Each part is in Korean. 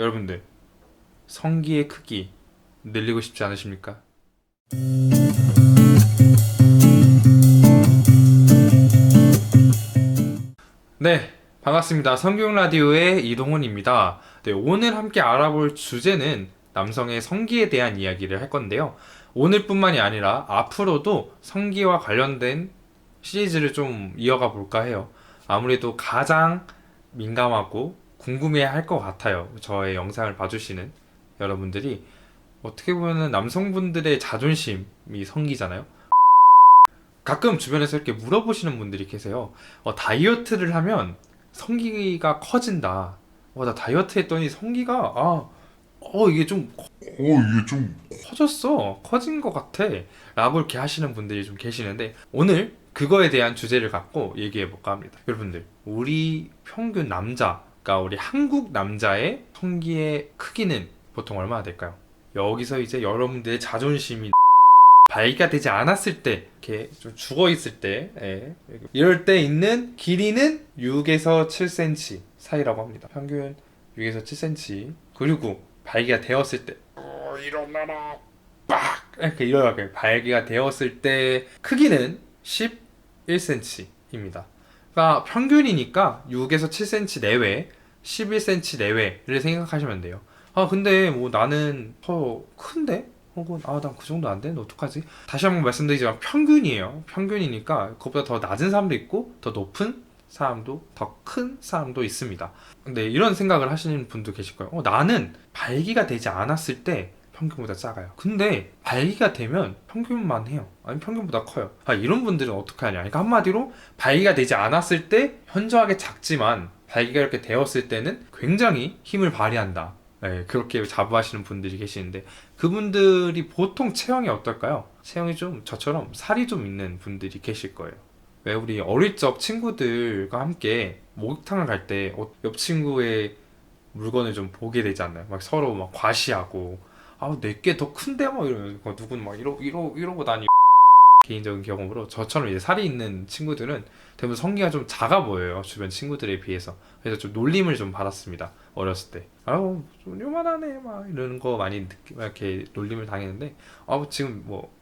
여러분들 성기의 크기 늘리고 싶지 않으십니까? 네, 반갑습니다. 성경 라디오의 이동훈입니다. 네, 오늘 함께 알아볼 주제는 남성의 성기에 대한 이야기를 할 건데요. 오늘뿐만이 아니라 앞으로도 성기와 관련된 시리즈를 좀 이어가 볼까 해요. 아무래도 가장 민감하고 궁금해 할 것 같아요. 저의 영상을 봐주시는 여러분들이 어떻게 보면 남성분들의 자존심이 성기잖아요. 가끔 주변에서 이렇게 물어보시는 분들이 계세요. 어, 다이어트를 하면 성기가 커진다. 어, 나 다이어트 했더니 성기가 아, 어 이게 좀어 이게 좀 커졌어. 커진 것 같아. 라고 이렇게 하시는 분들이 좀 계시는데, 오늘 그거에 대한 주제를 갖고 얘기해 볼까 합니다. 여러분들, 우리 평균 남자, 그러니까 우리 한국 남자의 성기의 크기는 보통 얼마나 될까요? 여기서 이제 여러분들의 자존심이 발기가 되지 않았을 때, 이렇게 좀 죽어 있을 때, 예, 이럴 때 있는 길이는 6에서 7cm 사이라고 합니다. 평균 6에서 7cm. 그리고 발기가 되었을 때, 어, 일어나라 빡! 이렇게 이렇게 발기가 되었을 때 크기는 11cm입니다. 그러니까 평균이니까 6에서 7cm 내외, 11cm 내외를 생각하시면 돼요. 아 근데 뭐 나는 더 큰데? 혹은 아난 그 정도 안 되는데 어떡하지? 다시 한번 말씀드리지만 평균이에요. 평균이니까 그것보다 더 낮은 사람도 있고 더 높은 사람도 더 큰 사람도 있습니다. 근데 이런 생각을 하시는 분도 계실 거예요. 어, 나는 발기가 되지 않았을 때 평균보다 작아요. 근데 발기가 되면 평균만 해요. 아니 평균보다 커요. 아, 이런 분들은 어떻게 하냐? 그러니까 한마디로 발기가 되지 않았을 때 현저하게 작지만 발기가 이렇게 되었을 때는 굉장히 힘을 발휘한다. 네, 그렇게 자부하시는 분들이 계시는데 그분들이 보통 체형이 어떨까요? 체형이 좀 저처럼 살이 좀 있는 분들이 계실 거예요. 왜 우리 어릴 적 친구들과 함께 목욕탕을 갈때 어, 옆 친구의 물건을 좀 보게 되지 않나요? 막 서로 막 과시하고 아 내게 더 큰데? 뭐 이러면서 누군 막 이러 이러 이러고 다니 개인적인 경험으로 저처럼 이제 살이 있는 친구들은 대부분 성기가 좀 작아 보여요 주변 친구들에 비해서. 그래서 좀 놀림을 좀 받았습니다 어렸을 때. 아우 좀 요만하네 막 이러는 거 많이 느끼, 막 이렇게 놀림을 당했는데 아 지금 뭐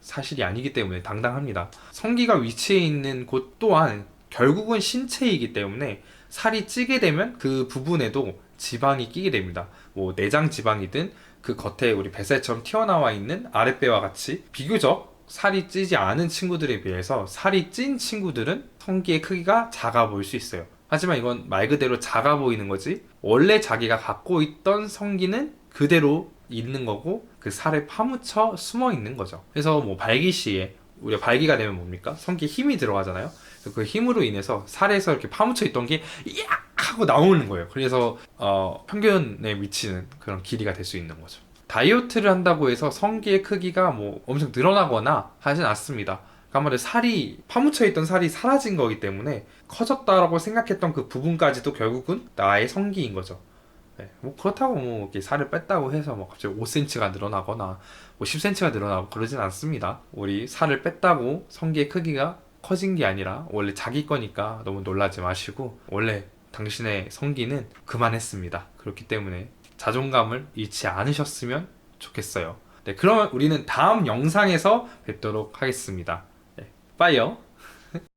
사실이 아니기 때문에 당당합니다. 성기가 위치해 있는 곳 또한 결국은 신체이기 때문에 살이 찌게 되면 그 부분에도 지방이 끼게 됩니다. 뭐 내장 지방이든 그 겉에 우리 뱃살처럼 튀어나와 있는 아랫배와 같이 비교적 살이 찌지 않은 친구들에 비해서 살이 찐 친구들은 성기의 크기가 작아 보일 수 있어요. 하지만 이건 말 그대로 작아 보이는 거지 원래 자기가 갖고 있던 성기는 그대로 있는 거고 그 살에 파묻혀 숨어 있는 거죠. 그래서 뭐 발기 시에 우리가 발기가 되면 뭡니까? 성기에 힘이 들어가잖아요. 그 힘으로 인해서 살에서 이렇게 파묻혀 있던 게 야! 하고 나오는 거예요. 그래서 어, 평균에 미치는 그런 길이가 될 수 있는 거죠. 다이어트를 한다고 해서 성기의 크기가 뭐 엄청 늘어나거나 하진 않습니다. 그러니까 아무래도 살이 파묻혀 있던 살이 사라진 거기 때문에 커졌다라고 생각했던 그 부분까지도 결국은 나의 성기인 거죠. 네, 뭐 그렇다고 뭐 이렇게 살을 뺐다고 해서 뭐 갑자기 5cm가 늘어나거나 뭐 10cm가 늘어나고 그러진 않습니다. 우리 살을 뺐다고 성기의 크기가 커진 게 아니라 원래 자기 거니까 너무 놀라지 마시고 원래 당신의 성기는 그만했습니다. 그렇기 때문에 자존감을 잃지 않으셨으면 좋겠어요. 네, 그러면 우리는 다음 영상에서 뵙도록 하겠습니다. 네, 빠이요.